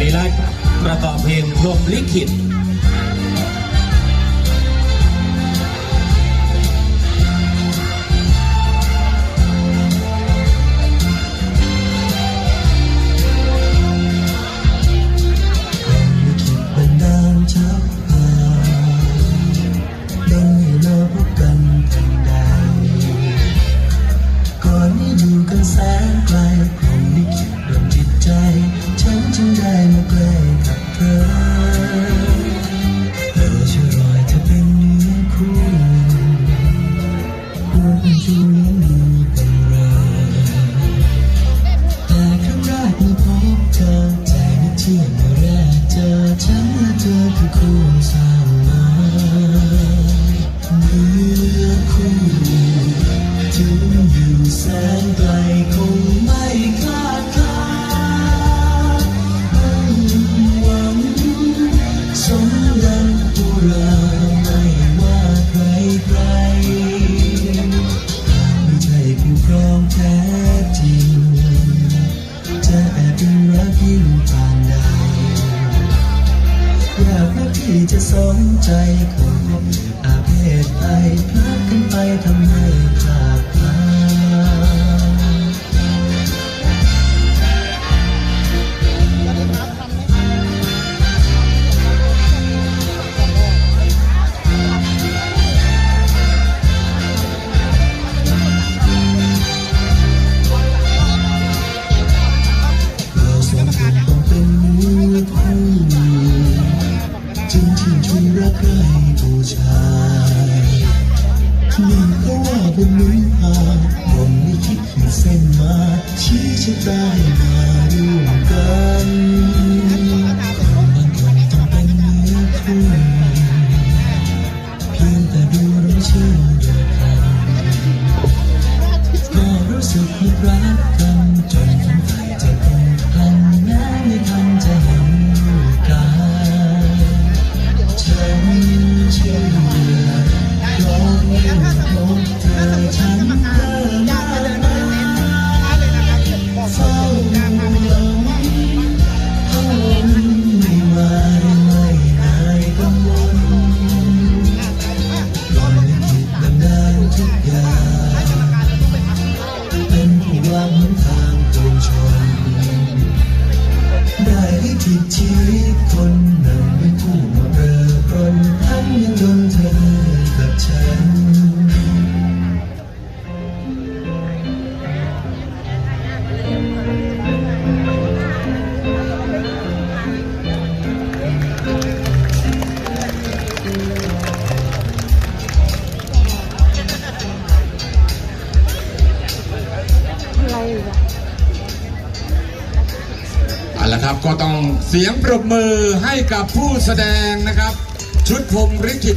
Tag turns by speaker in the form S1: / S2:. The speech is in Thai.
S1: ริ
S2: รักน์ประกอบเพลงพรมลิขิต จะสนใจคนอาเพศไปพลาดกันไปทำไม จึงทิ้งชุนรักใครผู้ชายนี่เขาว่าบนนี้หาผมไม่คิดขีดเส้นมา ชี้ชะตายมาดูกันความบังเอิญต้องเป็นมือคู่เพียงแต่ดูรู้ชื่อเดียวกันก็รู้สึกรัก keep. แล้วครับ
S1: ก็ต้องเสียงปรบมือให้กับผู้แสดงนะครับ ชุดพรมริขิต